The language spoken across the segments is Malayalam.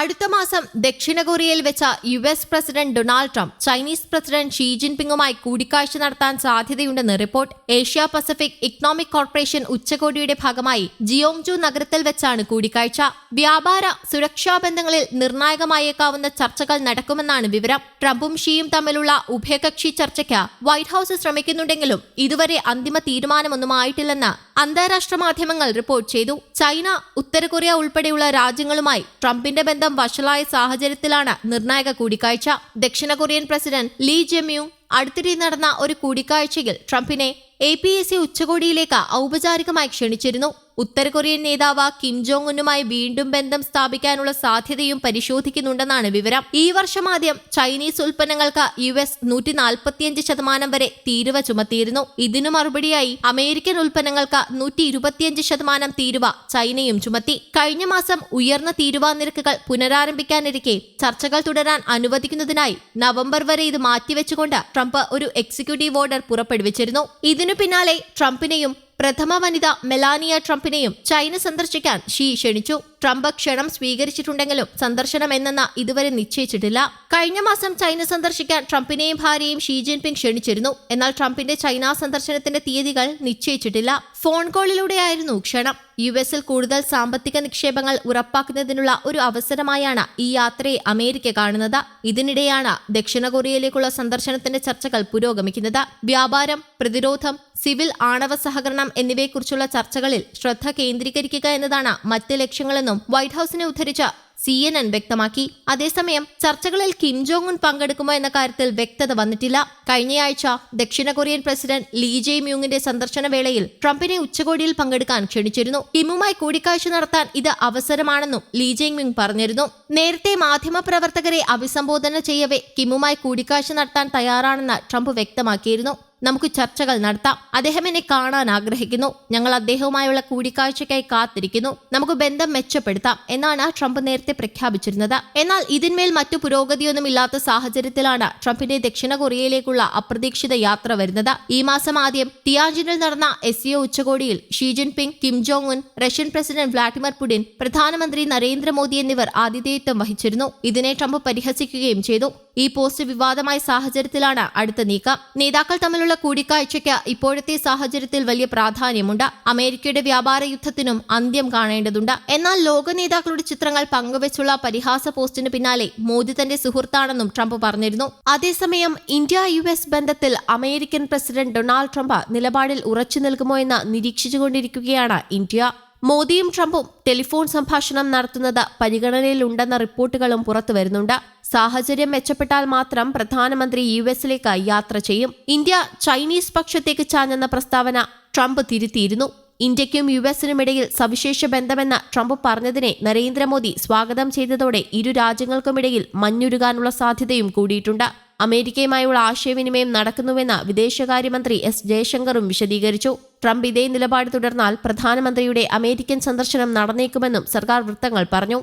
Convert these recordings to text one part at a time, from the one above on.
അടുത്ത മാസം ദക്ഷിണ കൊറിയയിൽ വെച്ച U S president Donald Trump Chinese president Xi ജിൻപിങ്ങുമായി കൂടിക്കാഴ്ച നടത്താൻ സാധ്യതയുണ്ടെന്ന് report Asia Pacific economic corporation ഉച്ചകോടിയുടെ ഭാഗമായി ജിയോങ്ജു നഗരത്തിൽ വെച്ചാണ് കൂടിക്കാഴ്ച. വ്യാപാര സുരക്ഷാ ബന്ധങ്ങളിൽ നിർണായകമായേക്കാവുന്ന ചർച്ചകൾ നടക്കുമെന്നാണ് വിവരം. ട്രംപും ഷീയും തമ്മിലുള്ള ഉഭയകക്ഷി ചർച്ചയ്ക്ക് വൈറ്റ് ഹൌസ് ശ്രമിക്കുന്നുണ്ടെങ്കിലും ഇതുവരെ അന്തിമ തീരുമാനമൊന്നും ആയിട്ടില്ലെന്ന് അന്താരാഷ്ട്ര മാധ്യമങ്ങൾ റിപ്പോർട്ട് ചെയ്തു. ചൈന ഉത്തര കൊറിയ ഉൾപ്പെടെയുള്ള രാജ്യങ്ങളുമായി ട്രംപിന്റെ ബന്ധം വഷളായ സാഹചര്യത്തിലാണ് നിർണായക കൂടിക്കാഴ്ച. ദക്ഷിണ കൊറിയൻ പ്രസിഡന്റ് ലീ ജെമ്യു അടുത്തിടെ നടന്ന ഒരു കൂടിക്കാഴ്ചയിൽ ട്രംപിനെ എ പി എസ് സി ഉച്ചകോടിയിലേക്ക് ഔപചാരികമായി ക്ഷണിച്ചിരുന്നു. ഉത്തര കൊറിയൻ നേതാവ് കിം ജോങ് ഉന്നുമായി വീണ്ടും ബന്ധം സ്ഥാപിക്കാനുള്ള സാധ്യതയും പരിശോധിക്കുന്നുണ്ടെന്നാണ് വിവരം. ഈ വർഷം ആദ്യം ചൈനീസ് ഉൽപ്പന്നങ്ങൾക്ക് യു എസ് നൂറ്റി നാൽപ്പത്തിയഞ്ച് ശതമാനം വരെ തീരുവ ചുമത്തിയിരുന്നു. ഇതിനു മറുപടിയായി അമേരിക്കൻ ഉൽപ്പന്നങ്ങൾക്ക് നൂറ്റി ഇരുപത്തിയഞ്ച് ശതമാനം തീരുവ ചൈനയും ചുമത്തി. കഴിഞ്ഞ മാസം ഉയർന്ന തീരുവ നിരക്കുകൾ പുനരാരംഭിക്കാനിരിക്കെ ചർച്ചകൾ തുടരാൻ അനുവദിക്കുന്നതിനായി നവംബർ വരെ ഇത് മാറ്റിവെച്ചുകൊണ്ട് ട്രംപ് ഒരു എക്സിക്യൂട്ടീവ് ഓർഡർ പുറപ്പെടുവിച്ചിരുന്നു. ഇതിനു പിന്നാലെ ട്രംപിനെയും പ്രഥമ വനിത മെലാനിയ ട്രംപിനെയും ചൈന സന്ദർശിക്കാൻ ഷീ ക്ഷണിച്ചു. ട്രംപ് ക്ഷണം സ്വീകരിച്ചിട്ടുണ്ടെങ്കിലും സന്ദർശനം എന്നെന്ന ഇതുവരെ നിശ്ചയിച്ചിട്ടില്ല. കഴിഞ്ഞ മാസം ചൈന സന്ദർശിക്കാൻ ട്രംപിനെയും ഭാര്യയും ഷീ ജിൻപിങ് ക്ഷണിച്ചിരുന്നു. എന്നാൽ ട്രംപിന്റെ ചൈന സന്ദർശനത്തിന്റെ തീയതികൾ നിശ്ചയിച്ചിട്ടില്ല. ഫോൺ കോളിലൂടെയായിരുന്നു ക്ഷണം. യു എസിൽ കൂടുതൽ സാമ്പത്തിക നിക്ഷേപങ്ങൾ ഉറപ്പാക്കുന്നതിനുള്ള ഒരു അവസരമായാണ് ഈ യാത്രയെ അമേരിക്ക കാണുന്നത്. ഇതിനിടെയാണ് ദക്ഷിണ കൊറിയയിലേക്കുള്ള സന്ദർശനത്തിന്റെ ചർച്ചകൾ പുരോഗമിക്കുന്നത്. വ്യാപാരം പ്രതിരോധം സിവിൽ ആണവ സഹകരണം എന്നിവയെക്കുറിച്ചുള്ള ചർച്ചകളിൽ ശ്രദ്ധ കേന്ദ്രീകരിക്കുക എന്നതാണ് മറ്റ് ലക്ഷ്യങ്ങളെന്നും വൈറ്റ് ഹൌസിനെ ഉദ്ധരിച്ച സി എൻ എൻ വ്യക്തമാക്കി. അതേസമയം ചർച്ചകളിൽ കിം ജോങ് ഉൻ പങ്കെടുക്കുമോ എന്ന കാര്യത്തിൽ വ്യക്തത വന്നിട്ടില്ല. കഴിഞ്ഞയാഴ്ച ദക്ഷിണ കൊറിയൻ പ്രസിഡന്റ് ലീ ജെ മ്യൂങ്ങിന്റെ സന്ദർശന വേളയിൽ ട്രംപിനെ ഉച്ചകോടിയിൽ പങ്കെടുക്കാൻ ക്ഷണിച്ചിരുന്നു. കിമുമായി കൂടിക്കാഴ്ച നടത്താൻ ഇത് അവസരമാണെന്നും ലീ ജെ മ്യൂങ് പറഞ്ഞിരുന്നു. നേരത്തെ മാധ്യമപ്രവർത്തകരെ അഭിസംബോധന ചെയ്യവേ കിമുമായി കൂടിക്കാഴ്ച നടത്താൻ തയ്യാറാണെന്ന് ട്രംപ് വ്യക്തമാക്കിയിരുന്നു. നമുക്ക് ചർച്ചകൾ നടത്താം. അദ്ദേഹം എന്നെ കാണാൻ ആഗ്രഹിക്കുന്നു. ഞങ്ങൾ അദ്ദേഹവുമായുള്ള കൂടിക്കാഴ്ചയ്ക്കായി കാത്തിരിക്കുന്നു. നമുക്ക് ബന്ധം മെച്ചപ്പെടുത്താം എന്നാണ് ട്രംപ് നേരത്തെ പ്രഖ്യാപിച്ചിരുന്നത്. എന്നാൽ ഇതിന്മേൽ മറ്റു പുരോഗതിയൊന്നും ഇല്ലാത്ത സാഹചര്യത്തിലാണ് ട്രംപിന്റെ ദക്ഷിണ കൊറിയയിലേക്കുള്ള അപ്രതീക്ഷിത യാത്ര വരുന്നത്. ഈ മാസം ആദ്യം തിയാഞ്ചിനിൽ നടന്ന എസ് ഉച്ചകോടിയിൽ Xi Jinping Kim Jong Un Russian president Vladimir Putin പ്രധാനമന്ത്രി നരേന്ദ്രമോദി എന്നിവർ ആതിഥേയത്വം വഹിച്ചിരുന്നു. ഇതിനെ ട്രംപ് പരിഹസിക്കുകയും ചെയ്തു. ഈ പോസ്റ്റ് വിവാദമായ സാഹചര്യത്തിലാണ് അടുത്ത നീക്കം. നേതാക്കൾ തമ്മിലുള്ള കൂടിക്കാഴ്ചയ്ക്ക് ഇപ്പോഴത്തെ സാഹചര്യത്തിൽ വലിയ പ്രാധാന്യമുണ്ട്. അമേരിക്കയുടെ വ്യാപാര യുദ്ധത്തിനും അന്ത്യം കാണേണ്ടതുണ്ട്. എന്നാൽ ലോക നേതാക്കളുടെ ചിത്രങ്ങൾ പങ്കുവച്ചുള്ള പരിഹാസ പോസ്റ്റിന് പിന്നാലെ മോദി തന്റെ സുഹൃത്താണെന്നും ട്രംപ് പറഞ്ഞിരുന്നു. അതേസമയം ഇന്ത്യ യു എസ് ബന്ധത്തിൽ അമേരിക്കൻ പ്രസിഡന്റ് ഡൊണാൾഡ് ട്രംപ് നിലപാടിൽ ഉറച്ചു നിൽക്കുമോ എന്ന് നിരീക്ഷിച്ചുകൊണ്ടിരിക്കുകയാണ് ഇന്ത്യ. മോദിയും ട്രംപും ടെലിഫോൺ സംഭാഷണം നടത്തുന്നത് പരിഗണനയിലുണ്ടെന്ന റിപ്പോർട്ടുകളും പുറത്തുവരുന്നുണ്ട് സാഹചര്യം മെച്ചപ്പെട്ടാൽ മാത്രം പ്രധാനമന്ത്രി യു എസിലേക്ക് യാത്ര ചെയ്യും. ഇന്ത്യ ചൈനീസ് പക്ഷത്തേക്ക് ചാഞ്ഞെന്ന പ്രസ്താവന ട്രംപ് തിരുത്തിയിരുന്നു. ഇന്ത്യയ്ക്കും യു എസിനുമിടയിൽ സവിശേഷ ബന്ധമെന്ന് ട്രംപ് പറഞ്ഞതിനെ നരേന്ദ്രമോദി സ്വാഗതം ചെയ്തതോടെ ഇരു രാജ്യങ്ങൾക്കുമിടയിൽ മഞ്ഞുരുകാനുള്ള സാധ്യതയും കൂടിയിട്ടുണ്ട്. അമേരിക്കയുമായുള്ള ആശയവിനിമയം നടക്കുന്നുവെന്ന് വിദേശകാര്യമന്ത്രി എസ് ജയശങ്കറും വിശദീകരിച്ചു. ട്രംപ് ഇതേ നിലപാട് തുടർന്നാൽ പ്രധാനമന്ത്രിയുടെ അമേരിക്കൻ സന്ദർശനം നടന്നേക്കുമെന്നും സർക്കാർ വൃത്തങ്ങൾ പറഞ്ഞു.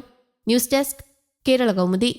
News desk Kerala Kaumudi.